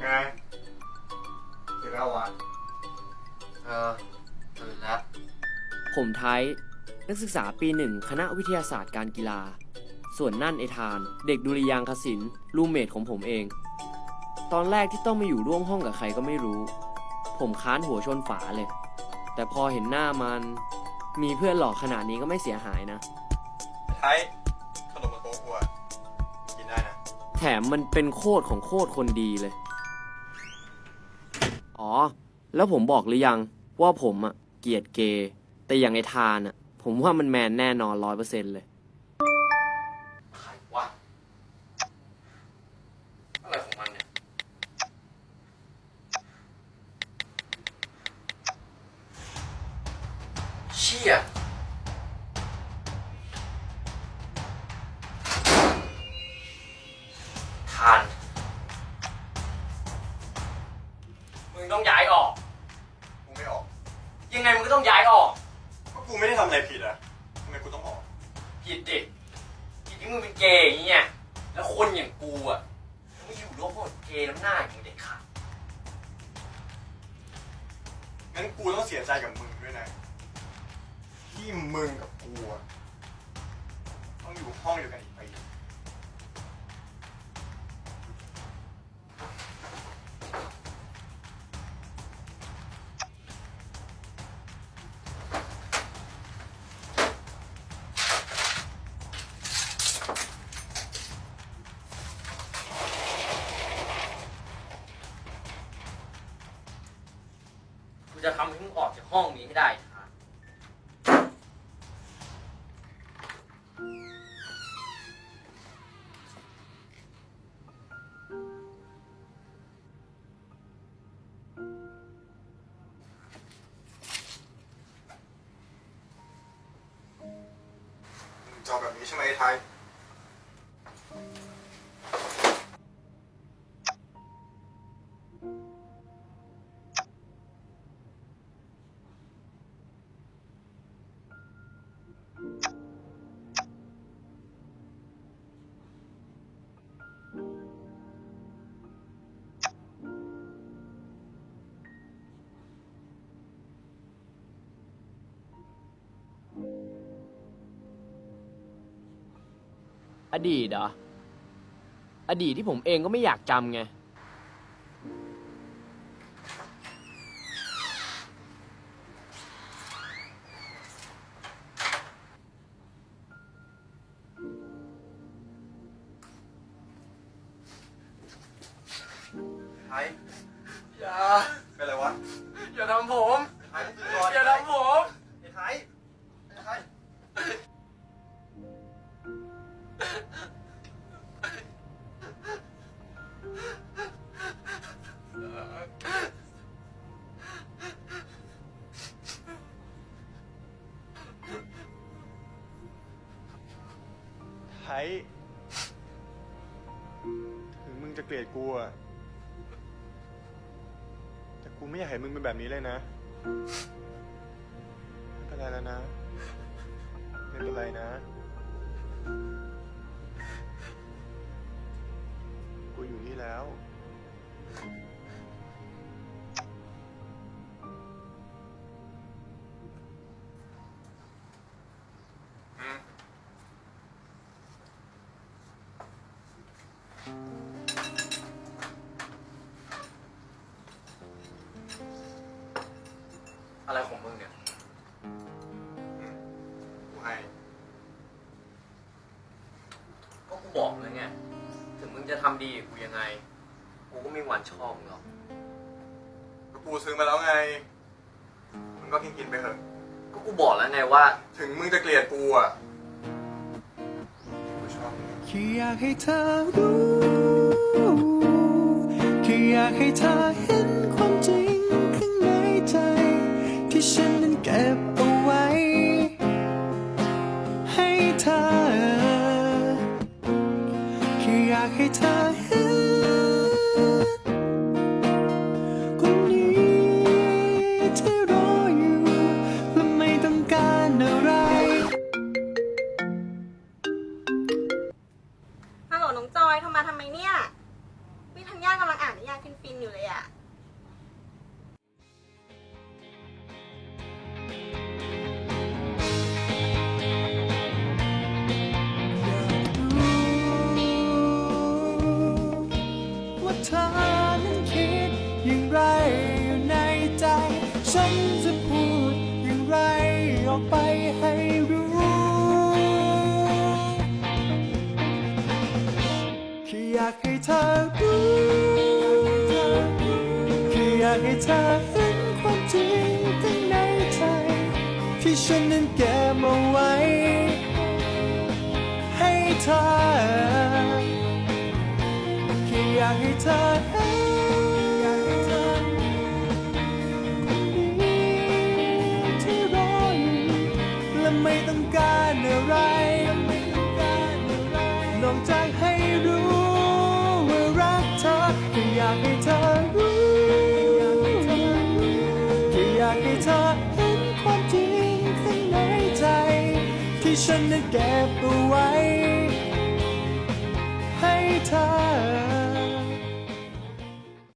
ไงตื่นแล้ววะเออตื่นแล้วผมไทยนักศึกษาปีหนึ่งคณะวิทยาศาสตร์การกีฬา ส่วนนั่นไอทาน เด็กดุริยางคศิลป์รูมเมทของผมเอง ตอนแรกที่ต้องมาอยู่ร่วมห้องกับใครก็ไม่รู้ ผมค้านหัวชนฝาเลย แต่พอเห็นหน้ามัน มีเพื่อนหลอกขนาดนี้ก็ไม่เสียหายนะ ไทยขนมมาโต๊ะกูอะกินได้นะ แถมมันเป็นโคตรของโคตรคนดีเลย อ๋อ แล้วผมบอกหรือยัง ว่าผมอะเกลียดเกย์แต่อย่างไอทานอะผมว่ามันแมนแน่นอนร้อยเปอร์เซ็นต์เลยใครวะอะไรของมันเนี่ย เชี่ย ต้องย้ายออก กูไม่ออกยังไงมึงก็ต้องย้ายออก ก็กูไม่ได้ทำอะไรผิดอะทำไมกูต้องออก ผิดดิผิดที่มึงเป็นเกย์อย่างเงี้ย แล้วคนอย่างกูอะไม่อยู่ร่วมกับเกย์น้ำหน้าอย่างเด็กขาดงั้นกูต้องเสียใจกับมึงด้วยนะ ที่มึงกับกูอะต้องอยู่ห้องเดียวกันอีก จะทำให้มึงออกจากห้องนี้ให้ได้ทานมึงจะเอาแบบนี้ใช่ไหมไอ้ไทย อดีตเหรอ อดีตที่ผมเองก็ไม่อยากจำไง ไทยอย่า เป็นไรวะอย่าทำผม ไทยตื่นก่อนอย่าทำผม ไอ้ไทยไอ้ไทย ไทยถึงมึงจะเกลียดกูอะแต่กูไม่อยากเห็นมึงเป็นแบบนี้เลยนะ ไม่เป็นไรแล้วนะ ไม่เป็นไรนะ กูอยู่นี่แล้ว อะไรของมึงเนี่ย กูให้ ก็กูบอกแล้วไงถึ งมึงจะทำดีกับกูยังไง กูก็ไม่มีวันชอบมึงหรอก ก็กูซื้อมาแล้วไง มึงก็กินกินๆไปเถอะ ก็กูบอกแล้วไงว่า ถึงมึงจะเกลียดกูอะ กูชอบมึง แค่อยากให้เธอรู้แค่อยากให้เธอเห็นความจริงข้างในใจ ที่ฉันนั้นเก็บเอาไว้ ให้เธอากให้เธอ นั้นคิดอย่างไรอยู่ในใจ ฉันจะพูดอย่างไรออกไปให้รู้ แค่อยากให้เธอรู้แค่อยากให้เธอเห็นความจริงข้างในใจ ที่ฉันนั้นเก็บเอาไว้ ให้เธอ อยากให้เธอเห็นอยากให้เธอคนดีที่รออยู่และไม่ต้องการอะไรไม่ต้องการอะไรนอกจากให้รู้ว่ารักเธอแค่อยากให้เธอรู้แค่อยากให้เธอเห็นความจริงข้างในใจ ที่ฉันนั้นเก็บเอาไว้ ให้เธอ